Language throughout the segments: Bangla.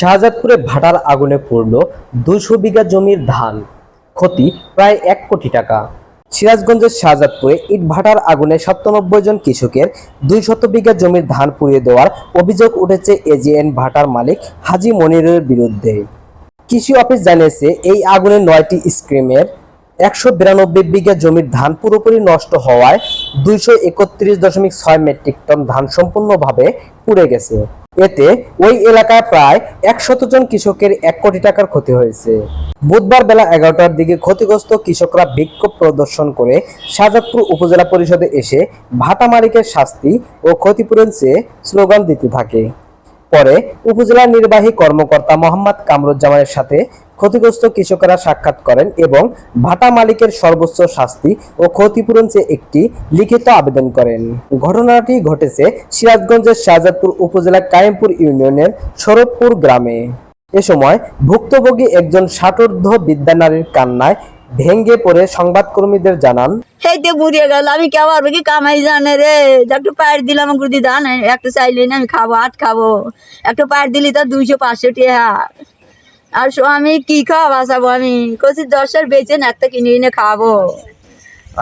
শাহজাদপুরে ভাটার আগুনে পড়ল দুশো বিঘা জমির ধান। ক্ষতি প্রায় এক কোটি টাকা। সিরাজগঞ্জের শাহজাদপুরে ইট ভাটার আগুনে সাতানব্বই জন কৃষকের দুই শত বিঘা জমির ধান পুড়িয়ে দেওয়ার অভিযোগ উঠেছে এজিএন ভাটার মালিক হাজি মনিরের বিরুদ্ধে। কৃষি অফিস জানিয়েছে, এই আগুনে নয়টি স্ক্রিমের একশো বিরানব্বই বিঘা জমির ধান পুরোপুরি নষ্ট হওয়ায় দুইশো একত্রিশ দশমিক ছয় মেট্রিক টন ধান সম্পূর্ণভাবে পুড়ে গেছে। এতে ওই এলাকায় প্রায় একশত জন কৃষকের এক কোটি টাকার ক্ষতি হয়েছে। বুধবার বেলা এগারোটার দিকে ক্ষতিগ্রস্ত কৃষকরা বিক্ষোভ প্রদর্শন করে শাহজাদপুর উপজেলা পরিষদে এসে ভাটা মালিকের শাস্তি ও ক্ষতিপূরণ চেয়ে স্লোগান দিতে থাকে। পরে উপজেলা নির্বাহী কর্মকর্তা মোহাম্মদ কামরুজ্জামানের সাথে ক্ষতিগ্রস্ত কৃষকেরা সাক্ষাৎ করেন এবং ভাটা মালিকের সর্বোচ্চ শাস্তি ও ক্ষতিপূরণ চেয়ে একটি লিখিত আবেদন করেন। ঘটনাটি ঘটেছে সিরাজগঞ্জের শাহজাদপুর উপজেলার কায়েমপুর ইউনিয়নের শরৎপুর গ্রামে। এ সময় ভুক্তভোগী একজন ষাটোর্ধ বিদ্যানারীর কান্নায় ভেঙ্গে পড়ে সংবাদকর্মীদের জানান হেইতে বুড়িয়ে গেল আমি কে পারব কি কামাই জানে রে? একটু পায়ের দিলাম গুদি ধান একটু চাইলে না আমি খাব আট খাব। একটু পায়ের দিলি তো দুইশো পাঁচশো টাকা আর সো আমি কি খাওয়া বাঁচাবো আমি? কচি দশের বেচেন একটা কিনে এনে খাব।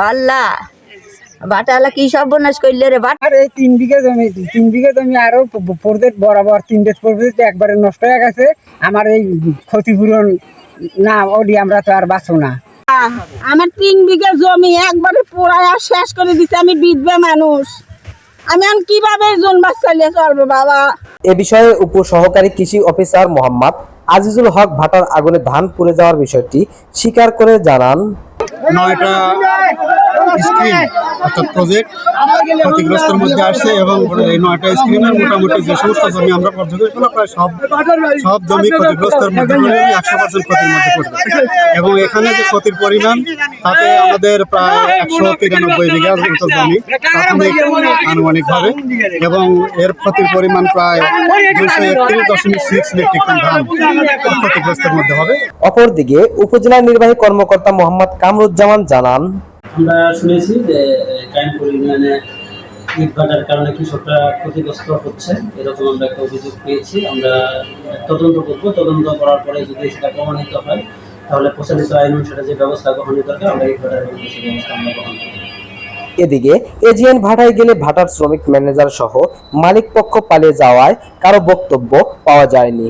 আল্লাহ বাটালা কি সব বনাস করলে রে বাট আর এই তিন বিঘা জমি তিন বিঘা জমি আরও প্রদেশ বরাবর তিন দেশ প্রদেশ একবারে নষ্ট হয়ে গেছে। আমার এই ক্ষতিপূরণ না ওডি আমরা তো আর বাঁচো না। আমার তিন বিঘা জমি একবারে পোড়ায় শেষ করে দিছে। আমি বিধবা মানুষ। আমি এখন কীভাবে জন চালিয়ে চলবো, বাবা? এ বিষয়ে উপ সহকারী কৃষি অফিসার মোহাম্মদ আজিজুল হক ভাটার আগুনে ধান পুড়ে যাওয়ার বিষয়টি স্বীকার করে জানান। নয়টা স্ক্রিন অর্থাৎ প্রজেক্ট ক্ষতিগ্রস্তের মধ্যে আসছে এবং এই নয়টা স্ক্রিনের মোটামুটি যে সমস্ত জমি আমরা পর্যবেক্ষণ প্রায় সব সব জমি ক্ষতিগ্রস্তের মধ্যে একশো পার্সেন্ট ক্ষতির মধ্যে পড়বে। এবং এখানে যে ক্ষতির পরিমাণ তাতে আমাদের প্রায় একশো তিরানব্বই বিঘার মতো জমি। প্রাথমিক আনুমানিকভাবে এবং এর ক্ষতির পরিমাণ প্রায় দুশো একত্রিশ দশমিক সিক্স মেট্রিক টন ধান ক্ষতিগ্রস্তের মধ্যে হবে। অপরদিকে উপজেলা নির্বাহী কর্মকর্তা মোহাম্মদ কামরুজ্জামান জানান আমরা শুনেছি যে কায়েমপুর ইউনিয়নে ইট ভাটার কারণে কৃষকরা ক্ষতিগ্রস্ত হচ্ছে। এরকম আমরা একটা অভিযোগ পেয়েছি। আমরা তদন্ত করব। তদন্ত করার পরে যদি সেটা প্রমাণিত হয় তাহলে প্রচলিত আইন অনুসারে যে ব্যবস্থা গ্রহণের দরকার, আমরা এই ব্যবস্থা আমরা গ্রহণ করি এদিকে, এজিএন ভাটায় গেলে ভাটার শ্রমিক ম্যানেজার সহ মালিক পক্ষ পালিয়ে যাওয়ায় কারও বক্তব্য পাওয়া যায়নি।